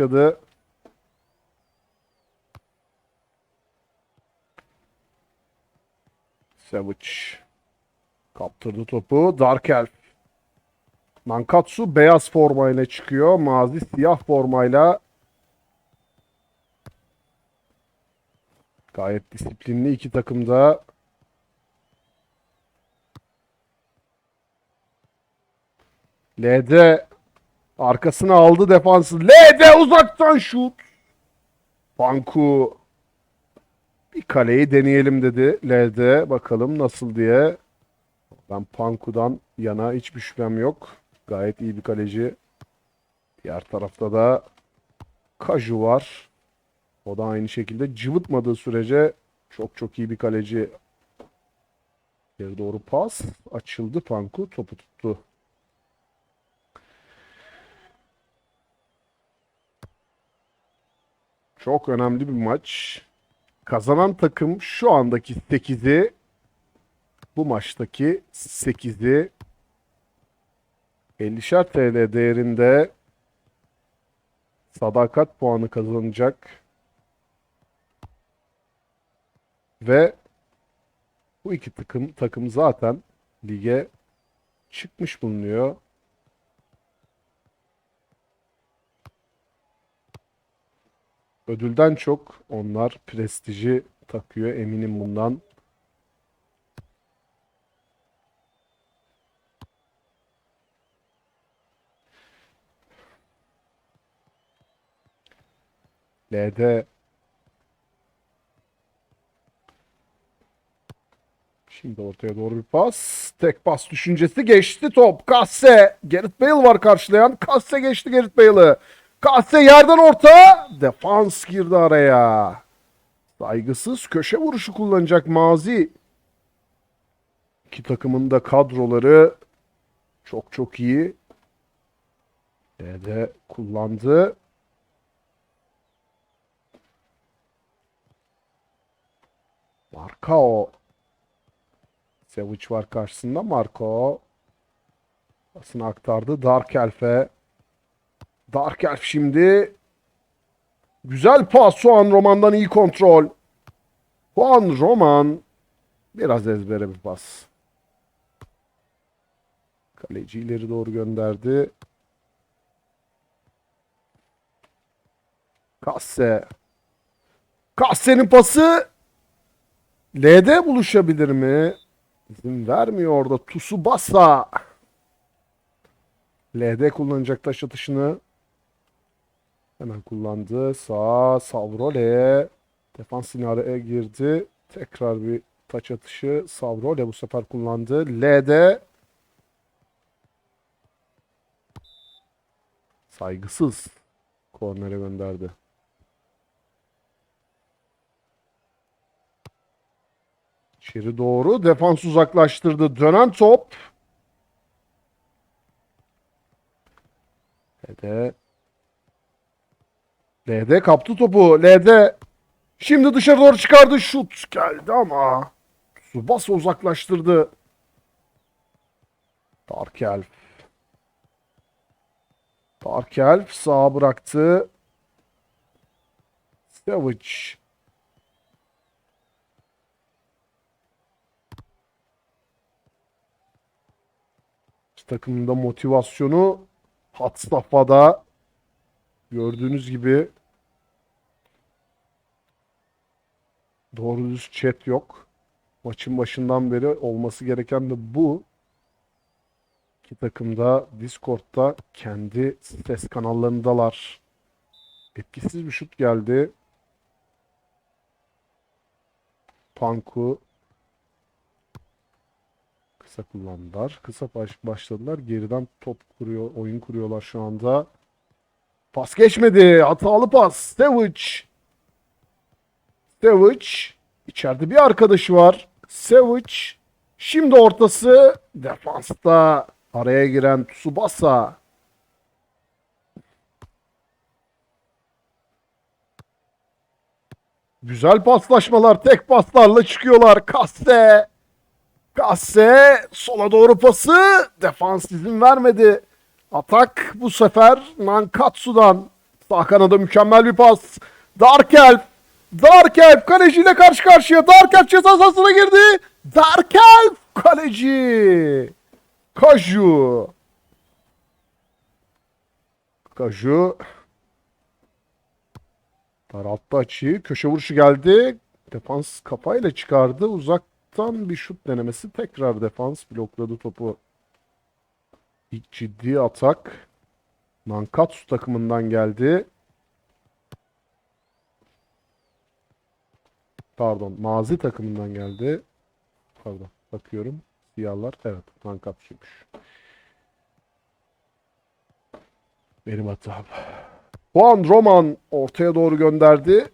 başladı. Savage kaptırdı topu. Dark Elf. Nankatsu beyaz formayla çıkıyor. Mazi siyah formayla gayet disiplinli iki takım da LD arkasına aldı defansı. LD uzaktan şut. Banku bir kaleyi deneyelim dedi LD. Bakalım nasıl diye. Ben Panku'dan yana hiçbir şüphem yok. Gayet iyi bir kaleci. Diğer tarafta da Kaju var. O da aynı şekilde cıvıtmadığı sürece çok çok iyi bir kaleci. Geri doğru pas. Açıldı Panku. Topu tuttu. Çok önemli bir maç. Kazanan takım şu andaki 8'i bu maçtaki 8'i 50'şer TL değerinde sadakat puanı kazanacak. Ve bu iki takım takım zaten lige çıkmış bulunuyor. Ödülden çok onlar prestiji takıyor eminim bundan. L'de Şimdi ortaya doğru bir pas. Tek pas düşüncesi geçti top. Kasse. Gareth Bale var karşılayan. Kasse geçti Gareth Bale'ı. Kasse yerden orta. Defans girdi araya. Saygısız köşe vuruşu kullanacak Mazi. İki takımın da kadroları çok çok iyi. L'de kullandı. Markao. Savage var karşısında. Marco. Pasını aktardı. Dark Elf'e. Dark Elf şimdi. Güzel pas. Juan Roman'dan iyi kontrol. Juan Roman. Biraz ezbere bir pas. Kaleci ileri doğru gönderdi. Kasse. Kasse'nin pası L'de buluşabilir mi? İzin vermiyor orada. Tsubasa. LD kullanacak taş atışını. Hemen kullandı. Sağ Savrole. Defans yine araya girdi. Tekrar bir taç atışı. Savrole bu sefer kullandı. LD. Saygısız. Kornere gönderdi. İçeri doğru defans uzaklaştırdı. Dönen top. LD. LD kaptı topu. LD. Şimdi dışarı doğru çıkardı. Şut geldi ama. Subasa uzaklaştırdı. Dark Elf sağa bıraktı. Savage. takımında motivasyonu hat safhada gördüğünüz gibi doğru düz chat yok. Maçın başından beri olması gereken de bu. İki takım da Discord'da kendi ses kanallarındalar. Etkisiz bir şut geldi. Panku Kısa kullandılar. Kısa baş, başladılar. Geriden top kuruyor, oyun kuruyorlar şu anda. Pas geçmedi. Hatalı pas. Savage. Savage. İçeride bir arkadaşı var. Savage. Şimdi ortası. Defansta araya giren Tsubasa. Güzel paslaşmalar. Tek paslarla çıkıyorlar. Kasse. Kasse sola doğru pası. Defans izin vermedi. Atak bu sefer Nankatsu'dan. Sağ kanada mükemmel bir pas. Dark Elf. Dark Elf kaleciyle karşı karşıya. Dark Elf ceza sahasına girdi. Dark Elf kaleci. Kaju. Kaju. Daralttı açıyı. Köşe vuruşu geldi. Defans kafayla çıkardı. Uzaktan bir şut denemesi. Tekrar defans blokladı topu. İlk ciddi atak. Nankatsu takımından geldi. Pardon. Mazi takımından geldi. Pardon. Bakıyorum. Siyahlar. Evet. Nankatsu'ymuş. Benim hatam. Juan Roman ortaya doğru gönderdi.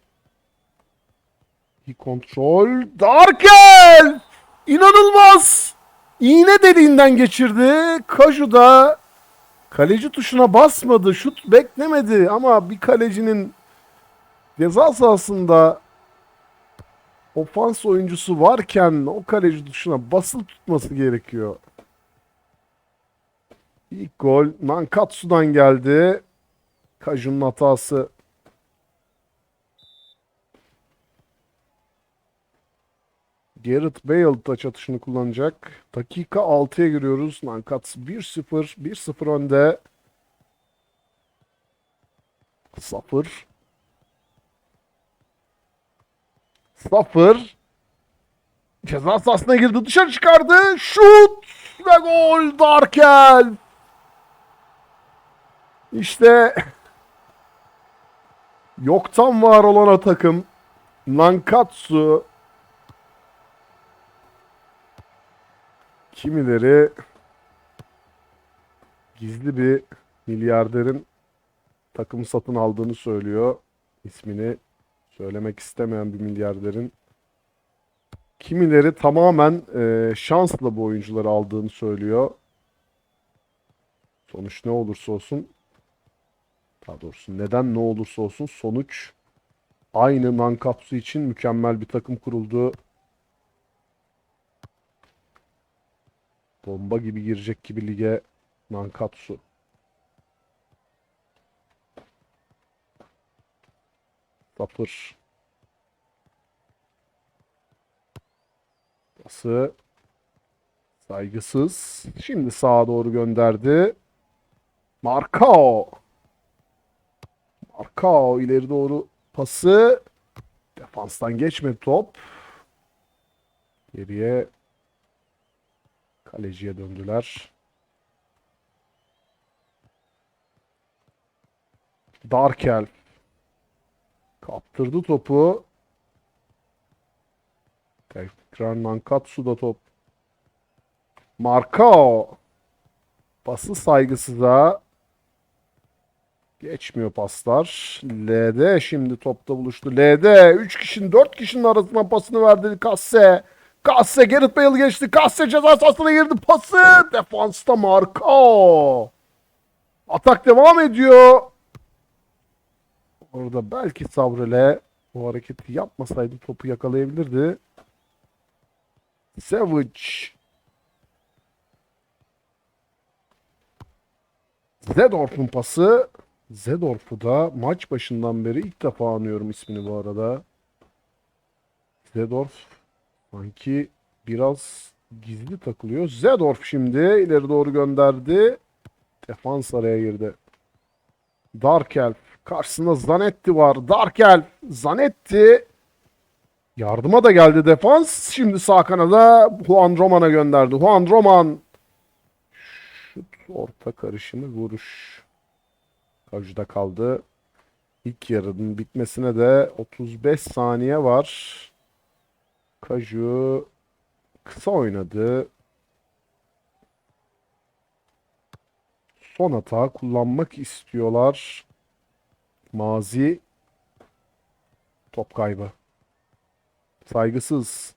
İyi kontrol. Darkel! İnanılmaz! İğne deliğinden geçirdi. Kaju da kaleci tuşuna basmadı. Şut beklemedi ama bir kalecinin ceza sahasında ofans oyuncusu varken o kaleci tuşuna basılı tutması gerekiyor. İlk gol Nankatsu'dan geldi. Kaju'nun hatası. Gareth Bale taç atışını kullanacak. Dakika 6'ya giriyoruz. Nankatsu 1-0. 1-0 önde. 0. 0. Ceza sahasına girdi. Dışarı çıkardı. Şut ve gol Darkel. İşte yoktan var olan takım Nankatsu kimileri gizli bir milyarderin takım satın aldığını söylüyor. İsmini söylemek istemeyen bir milyarderin kimileri tamamen e, şansla bu oyuncuları aldığını söylüyor. Sonuç ne olursa olsun daha doğrusu neden ne olursa olsun sonuç aynı Nankatsu için mükemmel bir takım kuruldu. Bomba gibi girecek gibi lige Nankatsu. Sapır. Pası. Saygısız. Şimdi sağa doğru gönderdi. Markao. Markao ileri doğru pası. Defanstan geçmedi top. Geriye kaleciye döndüler. Darkel kaptırdı topu. Tekrar Nankatsu'da top. Markao pası saygısıza Geçmiyor paslar. LD şimdi topta buluştu. LD 3 kişinin 4 kişinin arasından pasını verdi Kasse. Kasse Gerrit Bale geçti. Kasse ceza sahasına girdi. Pası defansta Marko. Atak devam ediyor. Orada belki Savrele o hareketi yapmasaydı topu yakalayabilirdi. Savage. Zedorf'un pası. Zedorf'u da maç başından beri ilk defa anıyorum ismini bu arada. Zedorf sanki biraz gizli takılıyor. Zedorf şimdi ileri doğru gönderdi. Defans araya girdi. Darkelf. Karşısında Zanetti var. Darkelf. Zanetti. Yardıma da geldi defans. Şimdi sağ kanada Juan Roman'a gönderdi. Juan Roman. Şut orta karışımı vuruş. Kaju'da kaldı. İlk yarının bitmesine de 35 saniye var. Kaju kısa oynadı. Son hata kullanmak istiyorlar. Mazi top kaybı. Saygısız.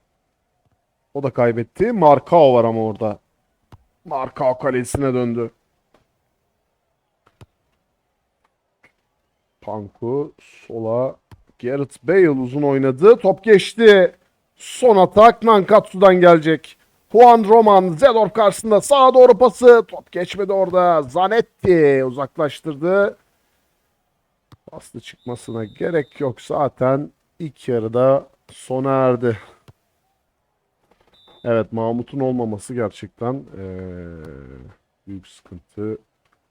O da kaybetti. Markao var ama orada. Markao kalesine döndü. Panku sola. Gareth Bale uzun oynadı. Top geçti. Son atak Nankatsu'dan gelecek. Juan Roman Zedorf karşısında sağa doğru pası. Top geçmedi orada. Zanetti uzaklaştırdı. Paslı çıkmasına gerek yok. Zaten ilk yarıda sona erdi. Evet Mahmut'un olmaması gerçekten eee, büyük sıkıntı.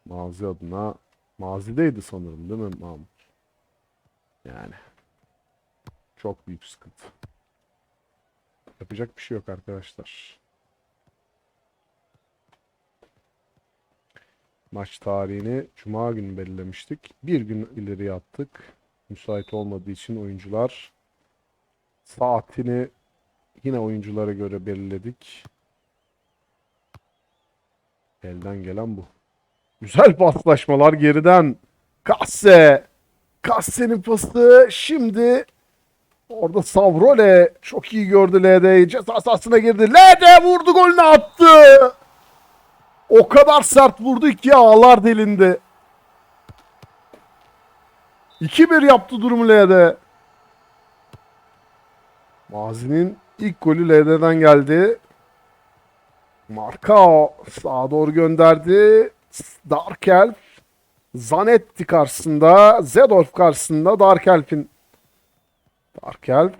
Mazi adına. Mazideydi sanırım değil mi Mahmut? Yani. Çok büyük sıkıntı. Yapacak bir şey yok arkadaşlar. Maç tarihini Cuma günü belirlemiştik. Bir gün ileriye attık. Müsait olmadığı için oyuncular saatini yine oyunculara göre belirledik. Elden gelen bu. Güzel paslaşmalar geriden. Kasse. Kasse'nin pası şimdi orada Savrole çok iyi gördü LD'yi. Ceza sahasına girdi. LD vurdu golünü attı. O kadar sert vurdu ki ağlar delindi. 2-1 yaptı durumu LD. Mazi'nin ilk golü LD'den geldi. Markao sağa doğru gönderdi. Darkelf Zanetti karşısında. Zedorf karşısında Darkelf'in Darkelf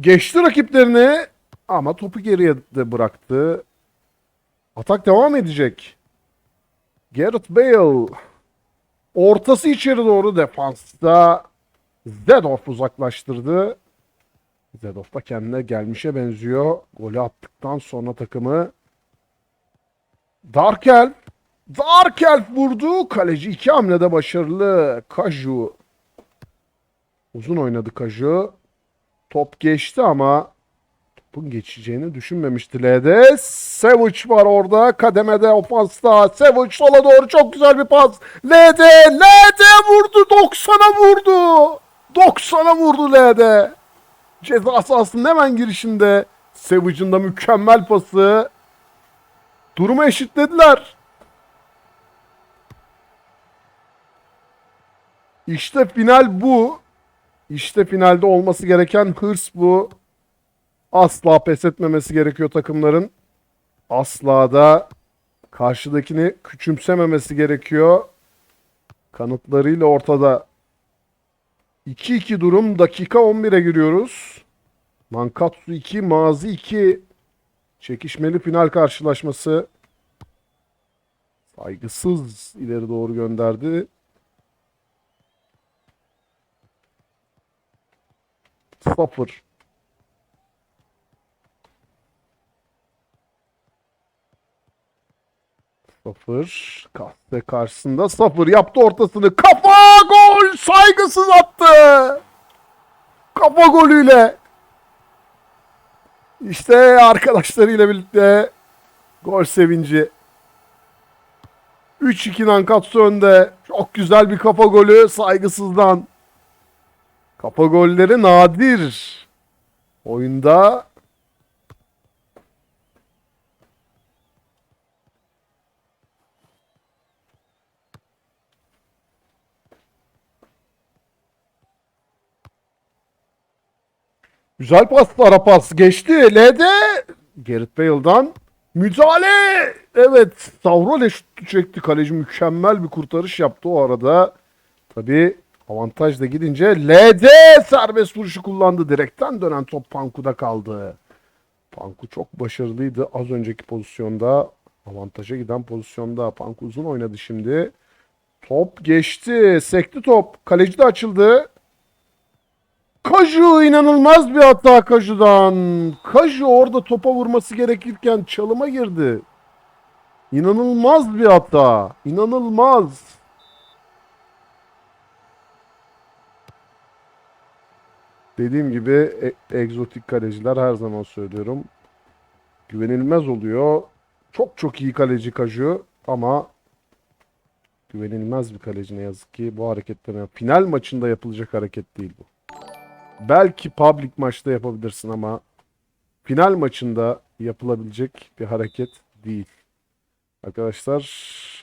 geçti rakiplerini ama topu geriye de bıraktı. Atak devam edecek. Gareth Bale ortası içeri doğru defansta Zedorf uzaklaştırdı. Zedorf da kendine gelmişe benziyor. Golü attıktan sonra takımı Darkel Darkel vurdu. Kaleci iki hamlede başarılı. Kaju uzun oynadı Kaju. Top geçti ama topun geçeceğini düşünmemişti L'de. Savage var orada. Kademede ofansta. Savage sola doğru çok güzel bir pas. L'de. L'de vurdu. 90'a vurdu. 90'a vurdu L'de. Ceza sahasının hemen girişinde Savage'ın da mükemmel pası. Durumu eşitlediler. İşte final bu. İşte finalde olması gereken hırs bu. Asla pes etmemesi gerekiyor takımların. Asla da karşıdakini küçümsememesi gerekiyor. Kanıtlarıyla ortada. 2-2 durum. Dakika 11'e giriyoruz. Nankatsu 2, Mazi 2. Çekişmeli final karşılaşması. Saygısız ileri doğru gönderdi. Sıfır. Sıfır. Kahve karşısında sıfır. Yaptı ortasını. Kafa gol! Saygısız attı. Kafa golüyle. İşte arkadaşlarıyla birlikte gol sevinci. 3-2 Nankatsu önde. Çok güzel bir kafa golü saygısızdan. Kafa golleri nadir. Oyunda Güzel pas, ara pas geçti. L'de Gareth Bale'dan müdahale. Evet, Savrole şutu çekti. Kaleci mükemmel bir kurtarış yaptı o arada. Tabii avantaj da gidince LD serbest vuruşu kullandı. Direkten dönen top Panku'da kaldı. Panku çok başarılıydı az önceki pozisyonda. Avantaja giden pozisyonda. Panku uzun oynadı şimdi. Top geçti. Sekti top. Kaleci de açıldı. Kaju inanılmaz bir hata Kaju'dan. Kaju orada topa vurması gerekirken çalıma girdi. İnanılmaz bir hata. İnanılmaz. Dediğim gibi e- egzotik kaleciler her zaman söylüyorum. Güvenilmez oluyor. Çok çok iyi kaleci Kaju ama güvenilmez bir kaleci ne yazık ki. Bu hareketler final maçında yapılacak hareket değil bu. Belki public maçta yapabilirsin ama final maçında yapılabilecek bir hareket değil. Arkadaşlar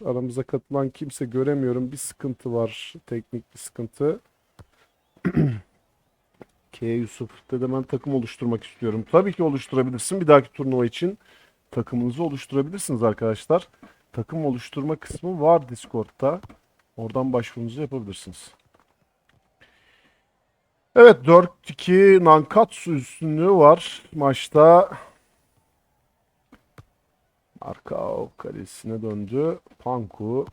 aramıza katılan kimse göremiyorum. Bir sıkıntı var. Teknik bir sıkıntı. K Yusuf dedi ben takım oluşturmak istiyorum. Tabii ki oluşturabilirsin. Bir dahaki turnuva için takımınızı oluşturabilirsiniz arkadaşlar. Takım oluşturma kısmı var Discord'da. Oradan başvurunuzu yapabilirsiniz. Evet 4-2 Nankatsu üstünlüğü var maçta. Markao kalesine döndü. Panku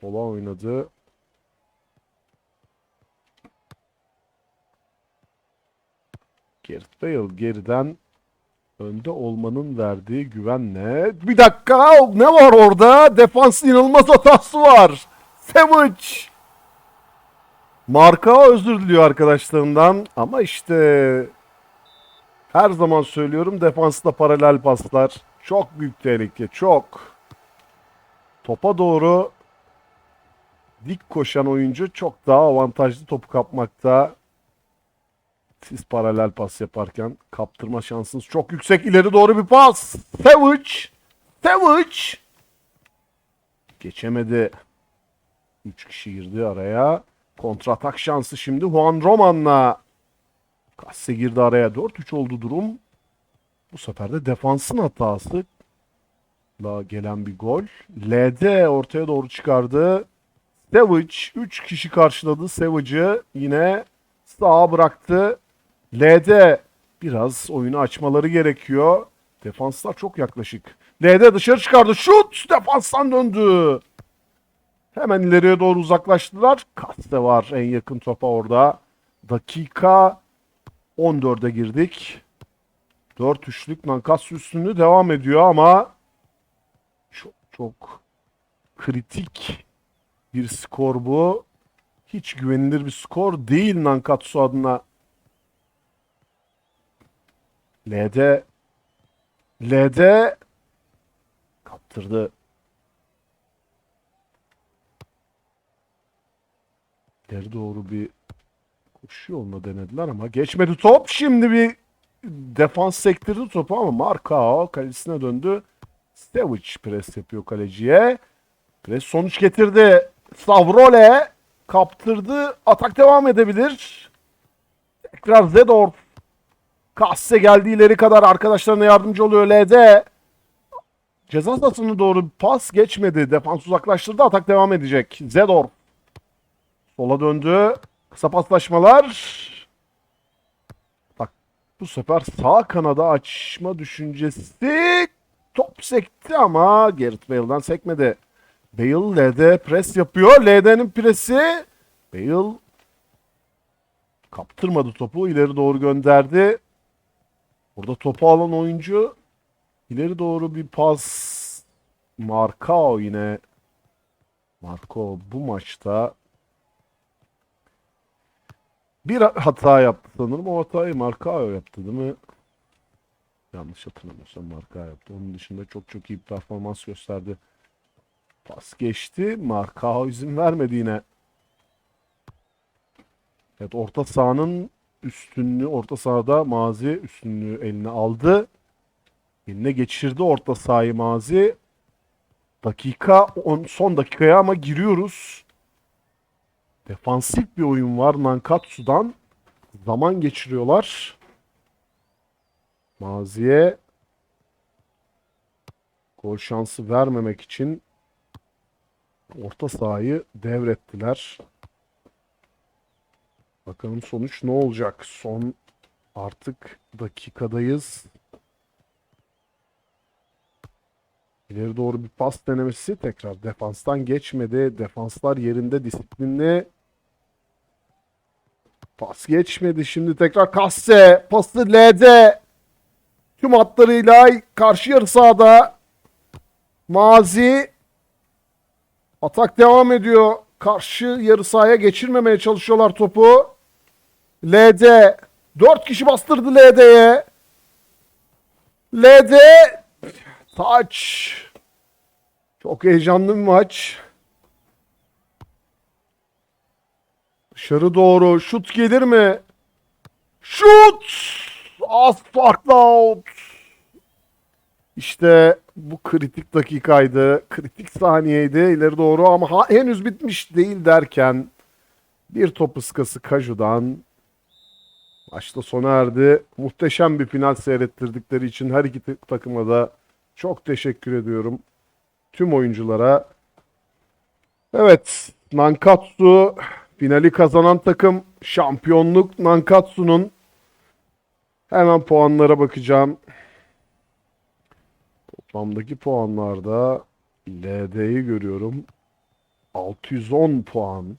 sola oynadı. Gareth Bale geriden önde olmanın verdiği güvenle. Bir dakika ne var orada? Defans inanılmaz hatası var. Savage. Marka özür diliyor arkadaşlarından ama işte her zaman söylüyorum defansta paralel paslar çok büyük tehlike çok. Topa doğru dik koşan oyuncu çok daha avantajlı topu kapmakta. Siz paralel pas yaparken kaptırma şansınız çok yüksek. İleri doğru bir pas. Savage. Savage. Geçemedi. 3 kişi girdi araya. Kontratak şansı şimdi Juan Roman'la. Kasse girdi araya. 4-3 oldu durum. Bu sefer de defansın hatası. La gelen bir gol. LD ortaya doğru çıkardı. Savage 3 kişi karşıladı Savage'ı. Yine sağa bıraktı. LD biraz oyunu açmaları gerekiyor. Defanslar çok yaklaşık. LD dışarı çıkardı. Şut! Defanstan döndü. Hemen ileriye doğru uzaklaştılar. Kaste var en yakın topa orada. Dakika 14'e girdik. 4-3'lük Nankatsu üstünlüğü devam ediyor ama çok çok kritik bir skor bu. Hiç güvenilir bir skor değil Nankatsu adına. LD LD kaptırdı. İleri doğru bir koşu yoluna denediler ama geçmedi top. Şimdi bir defans sektirdi topu ama Markao kalesine döndü. Stevic pres yapıyor kaleciye. Pres sonuç getirdi. Savrole kaptırdı. Atak devam edebilir. Tekrar Zedorf. Kasse geldi ileri kadar arkadaşlarına yardımcı oluyor LD. Ceza sahasına doğru pas geçmedi. Defans uzaklaştırdı. Atak devam edecek. Zedorf. Sola döndü. Kısa paslaşmalar. Bak bu sefer sağ kanada açma düşüncesi. Top sekti ama Gareth Bale'dan sekmedi. Bale LD pres yapıyor. LD'nin presi. Bale kaptırmadı topu. ileri doğru gönderdi. Burada topu alan oyuncu ileri doğru bir pas. Markao yine. Marco bu maçta bir hata yaptı sanırım. O hatayı Markao yaptı değil mi? Yanlış hatırlamıyorsam Markao yaptı. Onun dışında çok çok iyi bir performans gösterdi. Pas geçti. Markao izin vermedi yine. Evet orta sahanın üstünlüğü, orta sahada Mazi üstünlüğü eline aldı. Eline geçirdi orta sahayı Mazi. Dakika, on, son dakikaya ama giriyoruz. Defansif bir oyun var Nankatsu'dan. Zaman geçiriyorlar. Mazi'ye gol şansı vermemek için orta sahayı devrettiler. Bakalım sonuç ne olacak? Son artık dakikadayız. İleri doğru bir pas denemesi tekrar defanstan geçmedi. Defanslar yerinde disiplinli. Pas geçmedi. Şimdi tekrar Kasse. Pası LD. Tüm hatlarıyla karşı yarı sahada. Mazi. Atak devam ediyor. Karşı yarı sahaya geçirmemeye çalışıyorlar topu. LD. Dört kişi bastırdı LD'ye. LD. Taç. Çok heyecanlı bir maç. Dışarı doğru şut gelir mi? Şut! Az farklı out. İşte bu kritik dakikaydı. Kritik saniyeydi ileri doğru ama ha- henüz bitmiş değil derken bir top ıskası Kaju'dan maçta sona erdi. Muhteşem bir final seyrettirdikleri için her iki ta- takıma da çok teşekkür ediyorum. Tüm oyunculara Evet, Nankatsu finali kazanan takım şampiyonluk Nankatsu'nun hemen puanlara bakacağım. Toplamdaki puanlarda LD'yi görüyorum. 610 puan,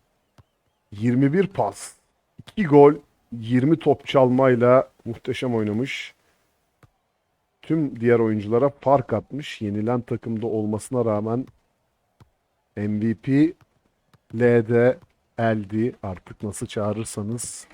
21 pas, 2 gol, 20 top çalmayla muhteşem oynamış. Tüm diğer oyunculara fark atmış. Yenilen takımda olmasına rağmen MVP LD LD artık nasıl çağırırsanız